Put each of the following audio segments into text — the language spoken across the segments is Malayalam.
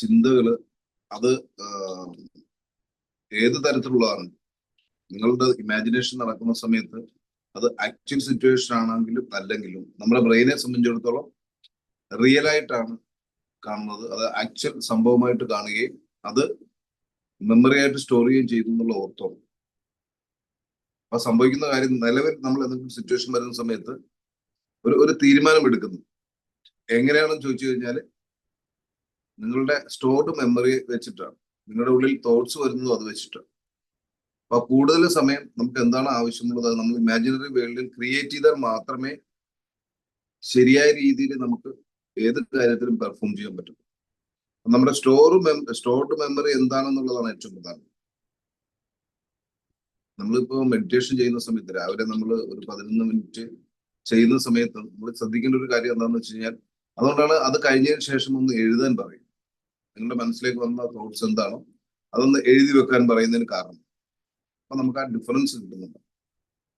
ചിന്തകൾ അത് ഏത് തരത്തിലുള്ളതാണ്? നിങ്ങളുടെ ഇമാജിനേഷൻ നടക്കുന്ന സമയത്ത് അത് ആക്ച്വൽ സിറ്റുവേഷൻ ആണെങ്കിലും അല്ലെങ്കിലും നമ്മുടെ ബ്രെയിനെ സംബന്ധിച്ചിടത്തോളം റിയൽ ആയിട്ടാണ് കാണുന്നത്. അത് ആക്ച്വൽ സംഭവമായിട്ട് കാണുകയും അത് മെമ്മറി ആയിട്ട് സ്റ്റോർ ചെയ്യുകയും ചെയ്തു എന്നുള്ള ഓർത്തോളം അപ്പൊ സംഭവിക്കുന്ന കാര്യം നിലവിൽ നമ്മൾ എന്തെങ്കിലും സിറ്റുവേഷൻ വരുന്ന സമയത്ത് ഒരു ഒരു തീരുമാനം എടുക്കുന്നു. എങ്ങനെയാണെന്ന് ചോദിച്ചു കഴിഞ്ഞാൽ നിങ്ങളുടെ സ്റ്റോർഡ് മെമ്മറി വെച്ചിട്ടാണ്. നിങ്ങളുടെ ഉള്ളിൽ തോട്ട്സ് വരുന്നതും അത് വെച്ചിട്ടാണ്. അപ്പൊ കൂടുതൽ സമയം നമുക്ക് എന്താണ് ആവശ്യമുള്ളത്? നമ്മൾ ഇമാജിനറി വേൾഡിൽ ക്രിയേറ്റ് ചെയ്താൽ മാത്രമേ ശരിയായ രീതിയിൽ നമുക്ക് ഏത് കാര്യത്തിലും പെർഫോം ചെയ്യാൻ പറ്റും. നമ്മുടെ സ്റ്റോർ സ്റ്റോർഡ് മെമ്മറി എന്താണെന്നുള്ളതാണ് ഏറ്റവും പ്രധാനം. നമ്മളിപ്പോ മെഡിറ്റേഷൻ ചെയ്യുന്ന സമയത്ത് രാവിലെ നമ്മൾ ഒരു പതിനൊന്ന് മിനിറ്റ് ചെയ്യുന്ന സമയത്ത് നമ്മൾ ശ്രദ്ധിക്കേണ്ട ഒരു കാര്യം എന്താണെന്ന് വെച്ച് കഴിഞ്ഞാൽ അതുകൊണ്ടാണ് അത് കഴിഞ്ഞതിന് ശേഷം ഒന്ന് എഴുതാൻ പറയും നിങ്ങളുടെ മനസ്സിലേക്ക് വന്ന തോട്ട്സ് എന്താണോ? അതൊന്ന് എഴുതി വെക്കാൻ പറയുന്നതിന് കാരണം. അപ്പൊ നമുക്ക് ആ ഡിഫറൻസ് കിട്ടുന്നുണ്ട്.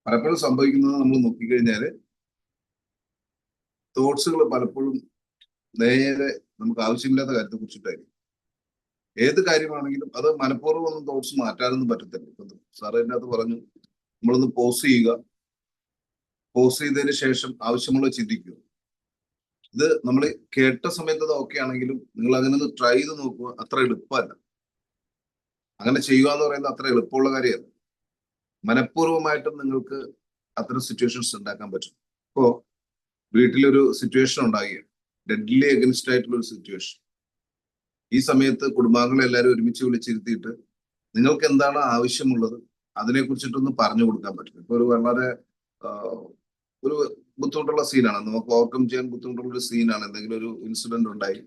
പലപ്പോഴും സംഭവിക്കുന്നത് നമ്മൾ നോക്കിക്കഴിഞ്ഞാൽ തോട്ട്സുകൾ പലപ്പോഴും നേരെ നമുക്ക് ആവശ്യമില്ലാത്ത കാര്യത്തെ കുറിച്ചിട്ടായിരിക്കും. ഏത് കാര്യമാണെങ്കിലും അത് മനഃപൂർവം ഒന്നും തോട്ട്സ് മാറ്റാനൊന്നും പറ്റത്തില്ല. ഇപ്പൊ സാറ് എന്റെ അത് പറഞ്ഞു നമ്മളൊന്ന് പോസ് ചെയ്യുക. പോസ് ചെയ്തതിന് ശേഷം ആവശ്യമുള്ള ചിന്തിക്കുക. ഇത് നമ്മൾ കേട്ട സമയത്ത് അത് ഓക്കെ ആണെങ്കിലും നിങ്ങൾ അങ്ങനെ ഒന്ന് ട്രൈ ചെയ്ത് നോക്കുക അത്ര എളുപ്പമല്ല. അങ്ങനെ ചെയ്യുക എന്ന് പറയുന്നത് അത്ര എളുപ്പമുള്ള കാര്യമല്ല. മനഃപൂർവമായിട്ടും നിങ്ങൾക്ക് അത്തരം സിറ്റുവേഷൻസ് ഉണ്ടാക്കാൻ പറ്റും. ഇപ്പോ വീട്ടിലൊരു സിറ്റുവേഷൻ ഉണ്ടാകുകയാണ് ഡെഡ്ലി അഗൻസ്റ്റ് ആയിട്ടുള്ള ഒരു സിറ്റുവേഷൻ ഈ സമയത്ത് കുടുംബാംഗങ്ങളെ എല്ലാവരും ഒരുമിച്ച് വിളിച്ചിരുത്തിയിട്ട് നിങ്ങൾക്ക് എന്താണ് ആവശ്യമുള്ളത്? അതിനെ കുറിച്ചിട്ടൊന്ന് പറഞ്ഞു കൊടുക്കാൻ പറ്റും. ഇപ്പൊ ഒരു വളരെ ഒരു ബുദ്ധിമുട്ടുള്ള സീനാണ് നമുക്ക് ഓവർകം ചെയ്യാൻ ബുദ്ധിമുട്ടുള്ള ഒരു സീനാണ് എന്തെങ്കിലും ഒരു ഇൻസിഡന്റ് ഉണ്ടായി.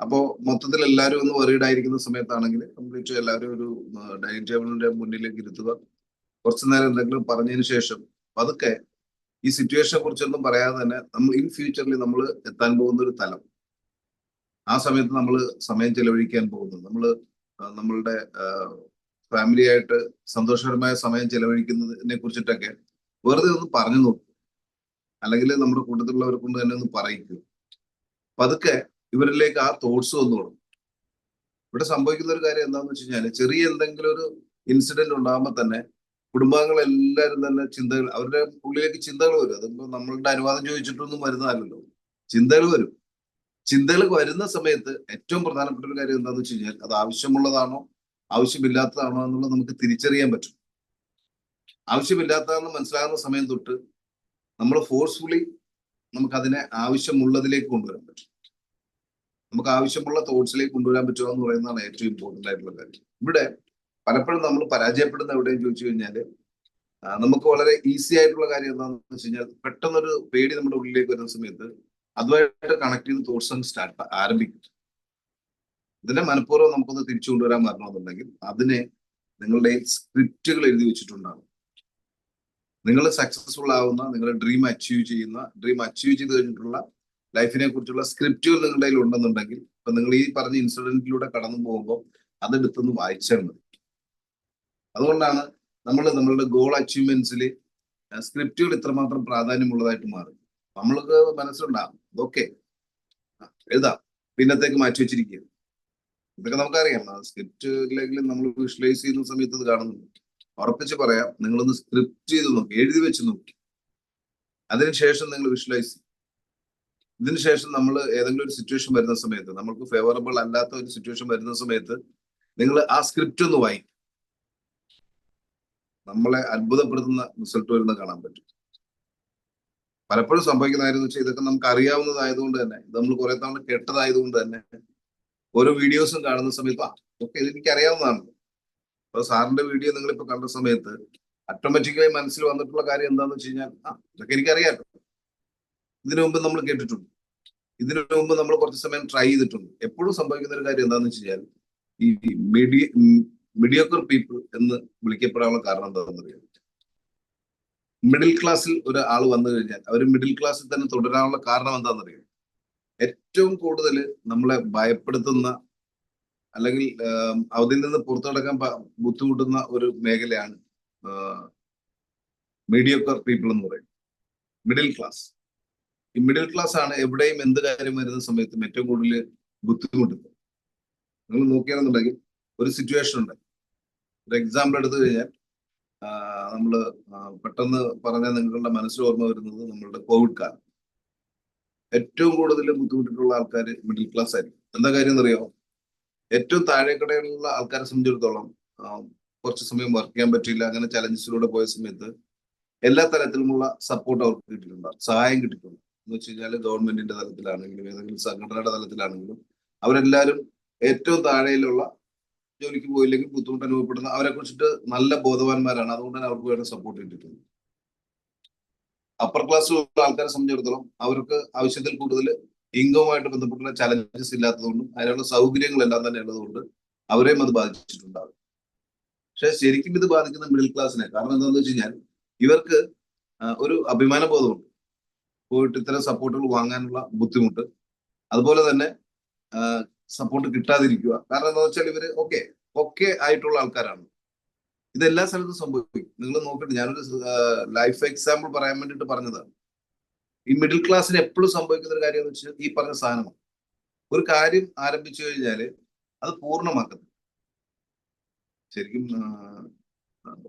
അപ്പോ മൊത്തത്തിൽ എല്ലാവരും ഒന്ന് വെറീഡ് ആയിരിക്കുന്ന സമയത്താണെങ്കിൽ കംപ്ലീറ്റ് എല്ലാവരും ഒരു ഡൈനിങ് ടേബിളിന്റെ മുന്നിലേക്ക് ഇരുത്തുക. കുറച്ചു നേരം എന്തെങ്കിലും പറഞ്ഞതിന് ശേഷം പതുക്കെ ഈ സിറ്റുവേഷനെ കുറിച്ചൊന്നും പറയാതെ തന്നെ നമ്മൾ ഇൻ ഫ്യൂച്ചറിൽ നമ്മൾ എത്താൻ പോകുന്ന ഒരു തലം. ആ സമയത്ത് നമ്മൾ സമയം ചെലവഴിക്കാൻ പോകുന്നത് നമ്മൾ നമ്മളുടെ ഫാമിലിയായിട്ട് സന്തോഷകരമായ സമയം ചെലവഴിക്കുന്നതിനെ കുറിച്ചിട്ടൊക്കെ വെറുതെ ഒന്ന് പറഞ്ഞു നോക്കും. അല്ലെങ്കിൽ നമ്മുടെ കൂട്ടത്തിലുള്ളവരെ കൊണ്ട് തന്നെ ഒന്ന് പറയിക്കുക പതുക്കെ ഇവരിലേക്ക് ആ തോട്ട്സ് വന്നു തുടങ്ങും. ഇവിടെ സംഭവിക്കുന്ന ഒരു കാര്യം എന്താണെന്ന് വെച്ച് കഴിഞ്ഞാൽ ചെറിയ എന്തെങ്കിലും ഒരു ഇൻസിഡന്റ് ഉണ്ടാകുമ്പോൾ തന്നെ കുടുംബാംഗങ്ങൾ എല്ലാവരും തന്നെ ചിന്തകൾ അവരുടെ ഉള്ളിലേക്ക് ചിന്തകൾ വരും. അതിപ്പോ നമ്മളുടെ അനുവാദം ചോദിച്ചിട്ടൊന്നും വരുന്നതല്ലല്ലോ. ചിന്തകൾ വരും. ചിന്തകൾ വരുന്ന സമയത്ത് ഏറ്റവും പ്രധാനപ്പെട്ട ഒരു കാര്യം എന്താണെന്ന് വെച്ച് കഴിഞ്ഞാൽ അത് ആവശ്യമുള്ളതാണോ ആവശ്യമില്ലാത്തതാണോ എന്നുള്ളത് നമുക്ക് തിരിച്ചറിയാൻ പറ്റും. ആവശ്യമില്ലാത്തതാണെന്ന് മനസ്സിലാകുന്ന സമയം തൊട്ട് നമ്മൾ ഫോഴ്സ്ഫുള്ളി നമുക്കതിനെ ആവശ്യമുള്ളതിലേക്ക് കൊണ്ടുവരാൻ പറ്റും. നമുക്ക് ആവശ്യമുള്ള തോട്ട്സിലേക്ക് കൊണ്ടുവരാൻ പറ്റുക എന്ന് പറയുന്നതാണ് ഏറ്റവും ഇമ്പോർട്ടന്റ് ആയിട്ടുള്ള കാര്യം. ഇവിടെ പലപ്പോഴും നമ്മൾ പരാജയപ്പെടുന്ന എവിടെയും ചോദിച്ചു കഴിഞ്ഞാൽ നമുക്ക് വളരെ ഈസി ആയിട്ടുള്ള കാര്യം എന്താണെന്ന് വെച്ച് കഴിഞ്ഞാൽ പെട്ടെന്നൊരു പേടി നമ്മുടെ ഉള്ളിലേക്ക് വരുന്ന സമയത്ത് അതുമായിട്ട് കണക്ട് ചെയ്ത് തോട്ട്സ് അങ്ങ് സ്റ്റാർട്ട് ആരംഭിക്കും. ഇതിനെ മനഃപൂർവം നമുക്കൊന്ന് തിരിച്ചു കൊണ്ടുവരാൻ വരണമെന്നുണ്ടെങ്കിൽ അതിനെ നിങ്ങളുടെ സ്ക്രിപ്റ്റുകൾ എഴുതി വെച്ചിട്ടുണ്ടാകും നിങ്ങൾ സക്സസ്ഫുൾ ആവുന്ന നിങ്ങൾ ഡ്രീം അച്ചീവ് ചെയ്യുന്ന ഡ്രീം അച്ചീവ് ചെയ്ത് കഴിഞ്ഞിട്ടുള്ള ലൈഫിനെ കുറിച്ചുള്ള സ്ക്രിപ്റ്റുകൾ നിങ്ങളുടെ കയ്യിൽ ഉണ്ടെന്നുണ്ടെങ്കിൽ ഇപ്പൊ നിങ്ങൾ ഈ പറഞ്ഞ ഇൻസിഡന്റിലൂടെ കടന്നു പോകുമ്പോൾ അതെടുത്തൊന്ന് വായിച്ചാൽ മതി. അതുകൊണ്ടാണ് നമ്മൾ നമ്മളുടെ ഗോൾ അച്ചീവ്മെന്റ്സിൽ സ്ക്രിപ്റ്റുകൾ ഇത്രമാത്രം പ്രാധാന്യമുള്ളതായിട്ട് മാറും. നമ്മൾക്ക് മനസ്സിലുണ്ടാകും ഓക്കെ എഴുതാം പിന്നത്തേക്ക് മാറ്റി വെച്ചിരിക്കുക ഇതൊക്കെ നമുക്കറിയാം സ്ക്രിപ്റ്റ് ഇല്ലെങ്കിൽ നമ്മൾ വിഷ്വലൈസ് ചെയ്യുന്ന സമയത്ത് ഇത് കാണുന്നുണ്ട്. ഉറപ്പിച്ച് പറയാം. നിങ്ങളൊന്ന് സ്ക്രിപ്റ്റ് ചെയ്ത് നോക്കി. എഴുതി വെച്ച് നോക്കി. അതിനുശേഷം നിങ്ങൾ വിഷ്വലൈസ് ചെയ്യും. ഇതിനുശേഷം നമ്മൾ ഏതെങ്കിലും ഒരു സിറ്റുവേഷൻ വരുന്ന സമയത്ത് നമ്മൾക്ക് ഫേവറബിൾ അല്ലാത്ത ഒരു സിറ്റുവേഷൻ വരുന്ന സമയത്ത് നിങ്ങൾ ആ സ്ക്രിപ്റ്റ് ഒന്ന് വായിക്കും. നമ്മളെ അത്ഭുതപ്പെടുത്തുന്ന റിസൾട്ട് വരുന്ന കാണാൻ പറ്റും. പലപ്പോഴും സംഭവിക്കുന്ന കാര്യം വെച്ചാൽ ഇതൊക്കെ നമുക്ക് അറിയാവുന്നതായതുകൊണ്ട് തന്നെ ഇത് നമ്മൾ കുറെ തവണ കേട്ടതായതുകൊണ്ട് തന്നെ ഓരോ വീഡിയോസും കാണുന്ന സമയത്ത് ആ ഓക്കെ ഇത് എനിക്ക് അറിയാവുന്നതാണല്ലോ അപ്പൊ സാറിന്റെ വീഡിയോ നിങ്ങൾ ഇപ്പൊ കണ്ട സമയത്ത് ഓട്ടോമാറ്റിക്കലി മനസ്സിൽ വന്നിട്ടുള്ള കാര്യം എന്താന്ന് വെച്ച് കഴിഞ്ഞാൽ ആ ഇതൊക്കെ എനിക്കറിയാം ഇതിനു മുമ്പ് നമ്മൾ കേട്ടിട്ടുണ്ട്. ഇതിനു മുമ്പ് നമ്മൾ കുറച്ച് സമയം ട്രൈ ചെയ്തിട്ടുണ്ട്. എപ്പോഴും സംഭവിക്കുന്ന ഒരു കാര്യം എന്താണെന്ന് വെച്ച് കഴിഞ്ഞാൽ ഈ മീഡിയ മീഡിയോക്കർ പീപ്പിൾ എന്ന് വിളിക്കപ്പെടാനുള്ള കാരണം എന്താണെന്ന് അറിയാം മിഡിൽ ക്ലാസ്സിൽ ഒരു ആൾ വന്നു കഴിഞ്ഞാൽ അവർ മിഡിൽ ക്ലാസ്സിൽ തന്നെ തുടരാനുള്ള കാരണം എന്താണെന്ന് അറിയാം ഏറ്റവും കൂടുതൽ നമ്മളെ ഭയപ്പെടുത്തുന്ന അല്ലെങ്കിൽ അതിൽ നിന്ന് പുറത്തു കടക്കാൻ പ- ബുദ്ധിമുട്ടുന്ന ഒരു മേഖലയാണ് മീഡിയോക്കർ പീപ്പിൾ എന്ന് പറയും മിഡിൽ ക്ലാസ് ഈ മിഡിൽ ക്ലാസ് ആണ് എവിടെയും എന്ത് കാര്യം വരുന്ന സമയത്തും ഏറ്റവും കൂടുതൽ ബുദ്ധിമുട്ടുന്നത്. നിങ്ങൾ നോക്കുകയാണെന്നുണ്ടെങ്കിൽ ഒരു സിറ്റുവേഷൻ ഉണ്ട്. ഒരു എക്സാമ്പിൾ എടുത്തു കഴിഞ്ഞാൽ നമ്മൾ പെട്ടെന്ന് പറഞ്ഞാൽ നിങ്ങളുടെ മനസ്സിൽ ഓർമ്മ വരുന്നത് നമ്മളുടെ കോവിഡ് കാലം. ഏറ്റവും കൂടുതൽ ബുദ്ധിമുട്ടിട്ടുള്ള ആൾക്കാർ മിഡിൽ ക്ലാസ് ആയിരിക്കും. എന്താ കാര്യം എന്നറിയാമോ ഏറ്റവും താഴേക്കടയിലുള്ള ആൾക്കാരെ സംബന്ധിച്ചിടത്തോളം കുറച്ച് സമയം വർക്ക് ചെയ്യാൻ പറ്റിയില്ല അങ്ങനെ ചലഞ്ചസിലൂടെ പോയ സമയത്ത് എല്ലാ തലത്തിലുമുള്ള സപ്പോർട്ട് അവർക്ക് കിട്ടിയിട്ടുണ്ട്. സഹായം കിട്ടിയിട്ടുണ്ട്. എന്ന് വെച്ച് കഴിഞ്ഞാൽ ഗവൺമെന്റിന്റെ തലത്തിലാണെങ്കിലും ഏതെങ്കിലും സംഘടനയുടെ തലത്തിലാണെങ്കിലും അവരെല്ലാവരും ഏറ്റവും താഴെയിലുള്ള ജോലിക്ക് പോയില്ലെങ്കിൽ ബുദ്ധിമുട്ട് അനുഭവപ്പെടുന്ന അവരെ കുറിച്ചിട്ട് നല്ല ബോധവാന്മാരാണ്. അതുകൊണ്ട് തന്നെ അവർക്ക് വേണ്ട സപ്പോർട്ട് കിട്ടിയിട്ടുണ്ട്. അപ്പർ ക്ലാസ് ആൾക്കാരെ സംബന്ധിച്ചിടത്തോളം അവർക്ക് ആവശ്യത്തിൽ കൂടുതൽ ഇൻകവുമായിട്ട് ബന്ധപ്പെട്ട ചലഞ്ചസ് ഇല്ലാത്തതുകൊണ്ടും അതിനുള്ള സൗകര്യങ്ങളെല്ലാം തന്നെ ഉള്ളതുകൊണ്ട് അവരെയും അത് ബാധിച്ചിട്ടുണ്ടാകും. പക്ഷെ ശരിക്കും ഇത് ബാധിക്കുന്ന മിഡിൽ ക്ലാസ്സിനെ കാരണം എന്താണെന്ന് വെച്ച് കഴിഞ്ഞാൽ ഇവർക്ക് ഒരു അഭിമാനബോധമുണ്ട്. പോയിട്ട് ഇത്തരം സപ്പോർട്ടുകൾ വാങ്ങാനുള്ള ബുദ്ധിമുട്ട്. അതുപോലെ തന്നെ സപ്പോർട്ട് കിട്ടാതിരിക്കുക. കാരണം എന്താ വെച്ചാൽ ഇവർ ഓക്കെ ഓക്കെ ആയിട്ടുള്ള ആൾക്കാരാണ്. ഇതെല്ലാ സ്ഥലത്തും സംഭവിക്കും. നിങ്ങൾ നോക്കിയിട്ട് ഞാനൊരു ലൈഫ് എക്സാമ്പിൾ പറയാൻ വേണ്ടിയിട്ട് പറഞ്ഞതാണ്. ഈ മിഡിൽ ക്ലാസ്സിന് എപ്പോഴും സംഭവിക്കുന്ന ഒരു കാര്യം എന്ന് വെച്ചാൽ ഈ പറഞ്ഞ സാധനമാണ്. ഒരു കാര്യം ആരംഭിച്ചു കഴിഞ്ഞാൽ അത് പൂർണമാക്കുന്നത് ശരിക്കും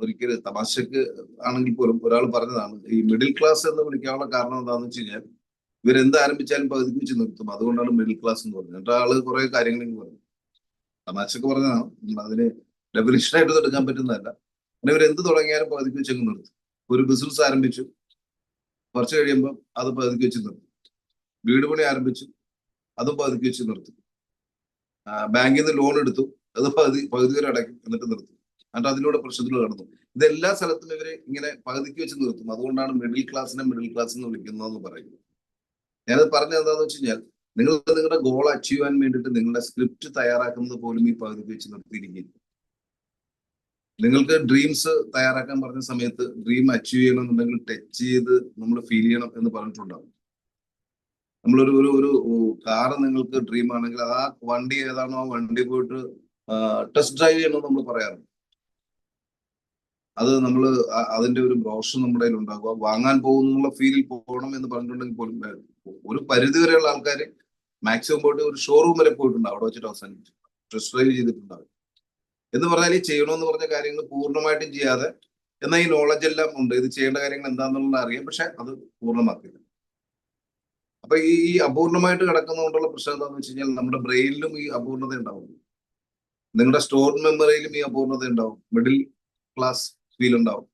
ഒരിക്കലും തമാശക്ക് ആണെങ്കിൽ പോലും ഒരാൾ പറഞ്ഞതാണ് ഈ മിഡിൽ ക്ലാസ് എന്ന് വിളിക്കാനുള്ള കാരണം എന്താണെന്ന് വെച്ച് കഴിഞ്ഞാൽ ഇവരെന്ത് ആരംഭിച്ചാലും പകുതിക്ക് വെച്ച് നിർത്തും. അതുകൊണ്ടാണ് മിഡിൽ ക്ലാസ് എന്ന് പറഞ്ഞത്. എന്നിട്ട് ആൾ കുറെ കാര്യങ്ങൾ ഇങ്ങ് പറഞ്ഞു. തമാശക്ക് പറഞ്ഞതാണ്. അതിന് ഡെഫിനിഷനായിട്ട് എടുക്കാൻ പറ്റുന്നതല്ല. അങ്ങനെ ഇവർ എന്ത് തുടങ്ങിയാലും പകുതിക്ക് വെച്ച് അങ്ങ് നിർത്തും. ഒരു ബിസിനസ് ആരംഭിച്ചു. കുറച്ച് കഴിയുമ്പോൾ അത് പകുതിക്ക് വെച്ച് നിർത്തും. വീട് പണി ആരംഭിച്ചു അതും പകുതിക്ക് വെച്ച് നിർത്തും. ബാങ്കിൽ നിന്ന് ലോൺ എടുത്തു അത് പകുതി പകുതി വരെ അടയ്ക്കും എന്നിട്ട് നിർത്തും. എന്നിട്ട് അതിലൂടെ പ്രശ്നത്തിൽ കടന്നു ഇതെല്ലാ സ്ഥലത്തും ഇവരെ ഇങ്ങനെ പകുതിക്ക് വെച്ച് നിർത്തും. അതുകൊണ്ടാണ് മിഡിൽ ക്ലാസ്സിനെ മിഡിൽ ക്ലാസ് എന്ന് വിളിക്കുന്നതെന്ന് പറയുന്നത്. ഞാനത് പറഞ്ഞത് എന്താന്ന് വെച്ച് കഴിഞ്ഞാൽ നിങ്ങൾ നിങ്ങളുടെ ഗോൾ അച്ചീവ് ചെയ്യാൻ വേണ്ടിയിട്ട് നിങ്ങളുടെ സ്ക്രിപ്റ്റ് തയ്യാറാക്കുന്നത് പോലും ഈ പകുതിക്ക് വെച്ച് നിർത്തിയിരിക്കും നിങ്ങൾക്ക് ഡ്രീംസ് തയ്യാറാക്കാൻ പറഞ്ഞ സമയത്ത് ഡ്രീം അച്ചീവ് ചെയ്യണമെന്നുണ്ടെങ്കിൽ ടച്ച് ചെയ്ത് നമ്മൾ ഫീൽ ചെയ്യണം എന്ന് പറഞ്ഞിട്ടുണ്ടാവും. നമ്മളൊരു ഒരു ഒരു കാറ് നിങ്ങൾക്ക് ഡ്രീം ആണെങ്കിൽ ആ വണ്ടി ഏതാണോ ആ വണ്ടി പോയിട്ട് ടെസ്റ്റ് ഡ്രൈവ് ചെയ്യണം നമ്മൾ പറയാറുണ്ട്. അത് നമ്മൾ അതിന്റെ ഒരു ബ്രോഷർ നമ്മുടെ കയ്യിൽ ഉണ്ടാകുക വാങ്ങാൻ പോകുന്നുള്ള ഫീലിൽ പോകണം എന്ന് പറഞ്ഞിട്ടുണ്ടെങ്കിൽ പോലും ഒരു പരിധി വരെയുള്ള ആൾക്കാർ മാക്സിമം പോയിട്ട് ഒരു ഷോറൂം വരെ പോയിട്ടുണ്ട് അവിടെ വെച്ചിട്ട് അവസാനിപ്പിച്ചു ടെസ്റ്റ് ഡ്രൈവ് ചെയ്തിട്ടുണ്ടാവും. എന്ന് പറഞ്ഞാൽ ഈ ചെയ്യണമെന്ന് പറഞ്ഞ കാര്യങ്ങൾ പൂർണമായിട്ടും ചെയ്യാതെ എന്നാൽ ഈ നോളജ് എല്ലാം ഉണ്ട്. ഇത് ചെയ്യേണ്ട കാര്യങ്ങൾ എന്താണെന്നുള്ളത് അറിയാം പക്ഷെ അത് പൂർണമാക്കില്ല. അപ്പൊ ഈ ഈ അപൂർണമായിട്ട് കിടക്കുന്നതുകൊണ്ടുള്ള പ്രശ്നം എന്താണെന്ന് വെച്ച് കഴിഞ്ഞാൽ നമ്മുടെ ബ്രെയിനിലും ഈ അപൂർണത ഉണ്ടാവും നിങ്ങളുടെ സ്റ്റോർ മെമ്മറിയിലും ഈ അപൂർണത ഉണ്ടാവും. മിഡിൽ ക്ലാസ് ഫീൽ ഉണ്ടാവും.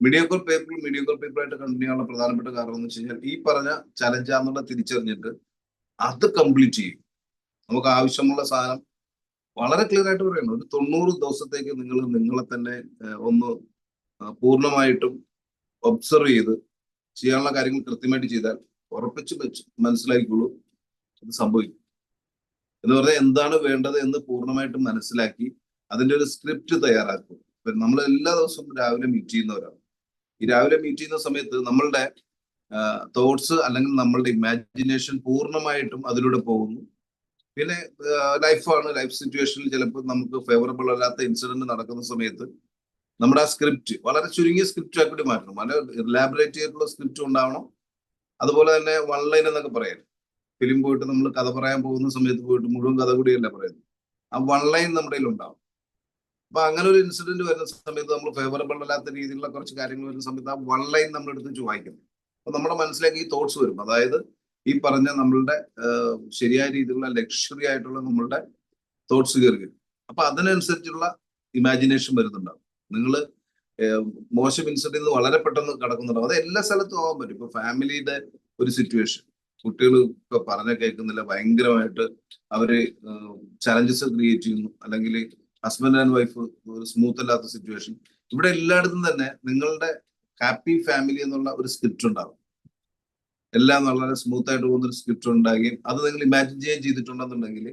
മീഡിയോക്കർ പേപ്പർ മീഡിയോക്കർ പേപ്പർ ആയിട്ട് കണ്ടിന്യൂ ചെയ്യാനുള്ള പ്രധാനപ്പെട്ട കാരണം എന്ന് വെച്ച് കഴിഞ്ഞാൽ ഈ പറഞ്ഞ ചലഞ്ചാന്നുള്ള തിരിച്ചറിഞ്ഞിട്ട് അത് കംപ്ലീറ്റ് ചെയ്യും. നമുക്ക് ആവശ്യമുള്ള സാധനം വളരെ ക്ലിയർ ആയിട്ട് പറയുന്നു. ഒരു തൊണ്ണൂറ് ദിവസത്തേക്ക് നിങ്ങൾ നിങ്ങളെ തന്നെ ഒന്ന് പൂർണമായിട്ടും ഒബ്സർവ് ചെയ്ത് ചെയ്യാനുള്ള കാര്യങ്ങൾ കൃത്യമായിട്ട് ചെയ്താൽ ഉറപ്പിച്ച് വെച്ച് മനസ്സിലാക്കിക്കോളൂ അത് സംഭവിക്കും. എന്ന് പറഞ്ഞാൽ എന്താണ് വേണ്ടത് എന്ന് പൂർണമായിട്ടും മനസ്സിലാക്കി അതിന്റെ ഒരു സ്ക്രിപ്റ്റ് തയ്യാറാക്കും. നമ്മൾ എല്ലാ ദിവസവും രാവിലെ മീറ്റ് ചെയ്യുന്നവരാണ്. ഈ രാവിലെ മീറ്റ് ചെയ്യുന്ന സമയത്ത് നമ്മളുടെ തോട്ട്സ് അല്ലെങ്കിൽ നമ്മളുടെ ഇമാജിനേഷൻ പൂർണമായിട്ടും അതിലൂടെ പോകുന്നു. പിന്നെ ലൈഫാണ് ലൈഫ് സിറ്റുവേഷനിൽ ചിലപ്പോൾ നമുക്ക് ഫേവറബിൾ അല്ലാത്ത ഇൻസിഡന്റ് നടക്കുന്ന സമയത്ത് നമ്മുടെ ആ സ്ക്രിപ്റ്റ് വളരെ ചുരുങ്ങിയ സ്ക്രിപ്റ്റ് ആക്കി മാറ്റണം. വളരെ റിലാബറേറ്റ് ചെയ്തിട്ടുള്ള സ്ക്രിപ്റ്റ് ഉണ്ടാവണം. അതുപോലെ തന്നെ വൺ ലൈൻ എന്നൊക്കെ പറയാം. ഫിലിം പോയിട്ട് നമ്മൾ കഥ പറയാൻ പോകുന്ന സമയത്ത് പോയിട്ട് മുഴുവൻ കഥ കൂടിയല്ല പറയുന്നത്? ആ വൺ ലൈൻ നമ്മുടെ ഉണ്ടാവും. അപ്പൊ അങ്ങനെ ഒരു ഇൻസിഡന്റ് വരുന്ന സമയത്ത് നമ്മൾ ഫേവറബിൾ അല്ലാത്ത രീതിയിലുള്ള കുറച്ച് കാര്യങ്ങൾ വരുന്ന സമയത്ത് ആ വൺ ലൈൻ വെച്ച് വായിക്കണം. അപ്പൊ നമ്മുടെ മനസ്സിലേക്ക് ഈ തോട്ട്സ് വരും. അതായത് ഈ പറഞ്ഞ നമ്മളുടെ ശരിയായ രീതിയിലുള്ള ലക്ഷറി ആയിട്ടുള്ള നമ്മളുടെ തോട്ട്സ് കയറി അപ്പൊ അതിനനുസരിച്ചുള്ള ഇമാജിനേഷൻ വരുന്നുണ്ടാവും. നിങ്ങൾ മോശം ഇൻസിഡന്റിൽ നിന്ന് വളരെ പെട്ടെന്ന് കടക്കുന്നുണ്ടാവും. അത് എല്ലാ സ്ഥലത്തും ആവാൻ പറ്റും. ഇപ്പൊ ഫാമിലിയുടെ ഒരു സിറ്റുവേഷൻ കുട്ടികൾ ഇപ്പൊ പറഞ്ഞ കേൾക്കുന്നില്ല. ഭയങ്കരമായിട്ട് അവർ ചലഞ്ചസ് ക്രിയേറ്റ് ചെയ്യുന്നു. അല്ലെങ്കിൽ ഹസ്ബൻഡ് ആൻഡ് വൈഫ് ഒരു സ്മൂത്ത് അല്ലാത്ത സിറ്റുവേഷൻ ഇവിടെ എല്ലായിടത്തും തന്നെ നിങ്ങളുടെ ഹാപ്പി ഫാമിലി എന്നുള്ള ഒരു സ്ക്രിപ്റ്റ് ഉണ്ടാവും. എല്ലാം വളരെ സ്മൂത്ത് ആയിട്ട് പോകുന്ന ഒരു സ്ക്രിപ്റ്റ് ഉണ്ടാകുകയും അത് നിങ്ങൾ ഇമാജിൻ ചെയ്യുകയും ചെയ്തിട്ടുണ്ടെന്നുണ്ടെങ്കിൽ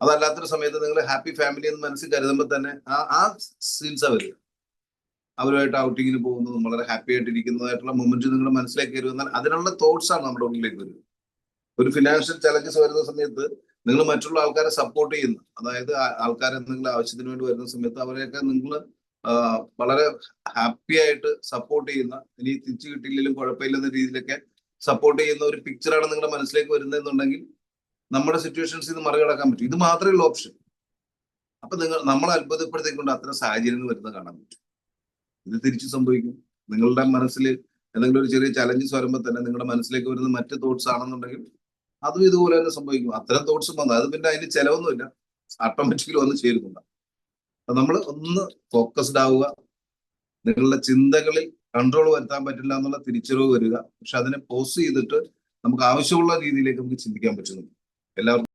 അതല്ലാത്തൊരു സമയത്ത് നിങ്ങൾ ഹാപ്പി ഫാമിലി എന്ന് മനസ്സിൽ കരുതുമ്പോൾ തന്നെ ആ ആ സീൻസ് വരിക. അവരുമായിട്ട് ഔട്ടിങ്ങിന് പോകുന്നതും വളരെ ഹാപ്പി ആയിട്ട് ഇരിക്കുന്നതായിട്ടുള്ള മൊമെന്റ് നിങ്ങളുടെ മനസ്സിലേക്ക് കയറി അതിനുള്ള തോട്ട്സ് ആണ് നമ്മുടെ ഉള്ളിലേക്ക് വരുന്നത് ഒരു ഫിനാൻഷ്യൽ ചലഞ്ചസ് വരുന്ന സമയത്ത് നിങ്ങൾ മറ്റുള്ള ആൾക്കാരെ സപ്പോർട്ട് ചെയ്യുന്നു. അതായത് ആൾക്കാരെ എന്തെങ്കിലും ആവശ്യത്തിന് വേണ്ടി വരുന്ന സമയത്ത് അവരെയൊക്കെ നിങ്ങൾ വളരെ ഹാപ്പി ആയിട്ട് സപ്പോർട്ട് ചെയ്യുന്ന ഇനി തിരിച്ചു കിട്ടിയില്ലെങ്കിലും കുഴപ്പമില്ലെന്ന രീതിയിലൊക്കെ സപ്പോർട്ട് ചെയ്യുന്ന ഒരു പിക്ചറാണ് നിങ്ങളുടെ മനസ്സിലേക്ക് വരുന്നതെന്നുണ്ടെങ്കിൽ നമ്മുടെ സിറ്റുവേഷൻസ് ഇത് മറികടക്കാൻ പറ്റും. ഇത് മാത്രമേ ഉള്ളൂ ഓപ്ഷൻ അപ്പൊ നിങ്ങൾ നമ്മൾ അത്ഭുതപ്പെടുത്തിക്കൊണ്ട് അത്തരം സാഹചര്യങ്ങൾ വരുന്നത് കാണാൻ പറ്റും. ഇത് തിരിച്ചു സംഭവിക്കും. നിങ്ങളുടെ മനസ്സിൽ എന്തെങ്കിലും ഒരു ചെറിയ ചലഞ്ചസ് വരുമ്പോൾ തന്നെ നിങ്ങളുടെ മനസ്സിലേക്ക് വരുന്ന മറ്റ് തോട്ട്സ് ആണെന്നുണ്ടെങ്കിൽ അതും ഇതുപോലെ തന്നെ സംഭവിക്കും. അത്തരം തോട്ട്സ് വന്നു. അത് പിന്നെ അതിന് ചിലവൊന്നുമില്ല. ഓട്ടോമാറ്റിക്കലി വന്ന് ചേരുന്നുണ്ട്. അപ്പൊ നമ്മൾ ഒന്ന് ഫോക്കസ്ഡ് ആവുക. നിങ്ങളുടെ ചിന്തകളിൽ കൺട്രോൾ വരുത്താൻ പറ്റില്ല എന്നുള്ള തിരിച്ചറിവ് വരിക. പക്ഷെ അതിനെ പോസ് ചെയ്തിട്ട് നമുക്ക് ആവശ്യമുള്ള രീതിയിലേക്ക് നമുക്ക് ചിന്തിക്കാൻ പറ്റുന്നു എല്ലാവർക്കും